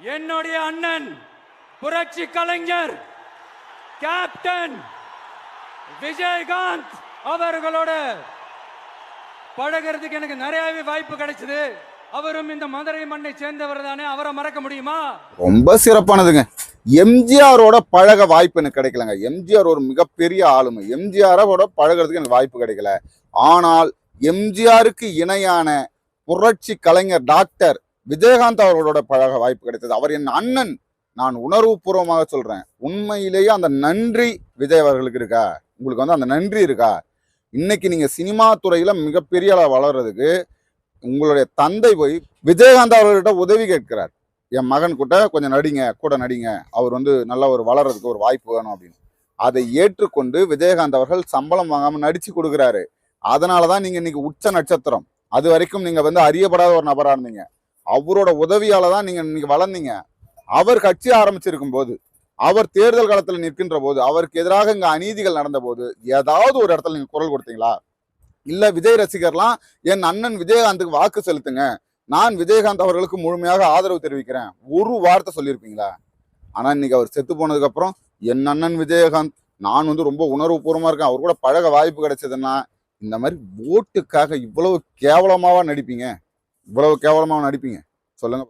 என்னுடைய அண்ணன் புரட்சி கலைஞர் கேப்டன் விஜயகாந்த் அவர்களோட பழகிறதுக்கு எனக்கு நிறையவே வாய்ப்பு கிடைச்சது. அவரும் இந்த மதுரை மண்ணை சேர்ந்தவர் தானே அவரை மறக்க முடியுமா? ரொம்ப சிறப்பானதுங்க. எம்ஜிஆரோட பழக வாய்ப்பு எனக்கு கிடைக்கலங்க. எம்ஜிஆர் ஒரு மிகப்பெரிய ஆளுமை. எம்ஜிஆரோட பழகிறதுக்கு எனக்கு வாய்ப்பு கிடைக்கல. ஆனால் எம்ஜிஆருக்கு இணையான புரட்சி கலைஞர் டாக்டர் விஜயகாந்த் அவர்களோட பழக வாய்ப்பு கிடைத்தது. அவர் என் அண்ணன். நான் உணர்வுபூர்வமாக சொல்கிறேன் உண்மையிலேயே அந்த நன்றி விஜய் அவர்களுக்கு இருக்கா? உங்களுக்கு வந்து அந்த நன்றி இருக்கா? இன்னைக்கு நீங்கள் சினிமா துறையில் மிகப்பெரிய அளவு வளர்றதுக்கு உங்களுடைய தந்தை போய் விஜயகாந்த் அவர்கள்ட்ட உதவி கேட்கிறார். என் மகன் கூட கொஞ்சம் நடிங்க கூட நடிங்க. அவர் வந்து நல்ல ஒரு வளர்கிறதுக்கு ஒரு வாய்ப்பு வேணும் அப்படின்னு. அதை ஏற்றுக்கொண்டு விஜயகாந்த் அவர்கள் சம்பளம் வாங்காமல் நடித்து கொடுக்குறாரு. அதனால தான் நீங்கள் இன்னைக்கு உச்ச நட்சத்திரம். அது வரைக்கும் நீங்கள் வந்து அறியப்படாத ஒரு நபராக இருந்தீங்க. அவரோட உதவியால தான் நீங்கள் இன்னைக்கு வளர்ந்தீங்க. அவர் கட்சி ஆரம்பிச்சிருக்கும் போது அவர் தேர்தல் காலத்தில் நிற்கின்ற போது அவருக்கு எதிராக இங்கே அநீதிகள் நடந்த போது ஏதாவது ஒரு இடத்துல நீங்கள் குரல் கொடுத்தீங்களா? இல்லை விஜய் ரசிகர்லாம் என் அண்ணன் விஜயகாந்துக்கு வாக்கு செலுத்துங்க. நான் விஜயகாந்த் அவர்களுக்கு முழுமையாக ஆதரவு தெரிவிக்கிறேன். ஒரு வார்த்தை சொல்லியிருப்பீங்களா? ஆனால் இன்னைக்கு அவர் செத்து போனதுக்கப்புறம் என் அண்ணன் விஜயகாந்த் நான் வந்து ரொம்ப உணர்வுபூர்வமாக இருக்கேன். அவர் கூட பழக வாய்ப்பு கிடைச்சதுன்னா இந்த மாதிரி ஓட்டுக்காக இவ்வளவு கேவலமாக நடிப்பீங்க? இவ்வளவு கேவலமாக நடிப்பீங்க சொல்லுங்க.